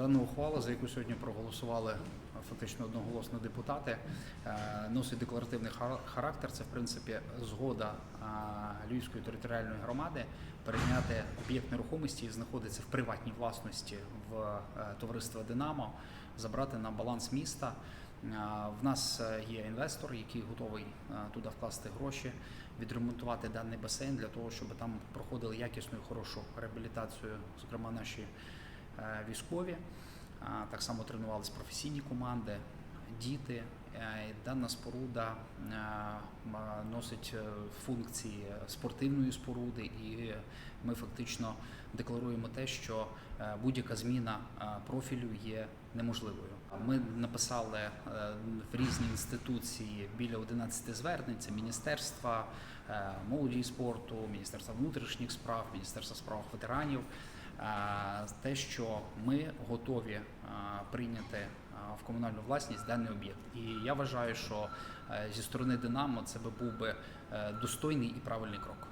Дана ухвала, за яку сьогодні проголосували фактично одноголосно депутати, е, носить декларативний хар- характер. Це в принципі згода е, Львівської територіальної громади перейняти об'єкт нерухомості, який знаходиться в приватній власності в е, товариства Динамо, забрати на баланс міста. В нас є інвестор, який готовий туди вкласти гроші, відремонтувати даний басейн для того, щоб там проходили якісну і хорошу реабілітацію, зокрема наші військові. Так само тренувалися професійні команди, діти. Е, Дана споруда е, носить е, функції спортивної споруди, і ми фактично декларуємо те, що е, будь-яка зміна е, профілю є неможливою. Ми написали е, в різні інституції біля 11 звернень. Це міністерства е, молоді і спорту, міністерства внутрішніх справ, міністерства справ ветеранів. Те, що ми готові прийняти в комунальну власність даний об'єкт, і я вважаю, що е, зі сторони Динамо це би був би е, достойний і правильний крок.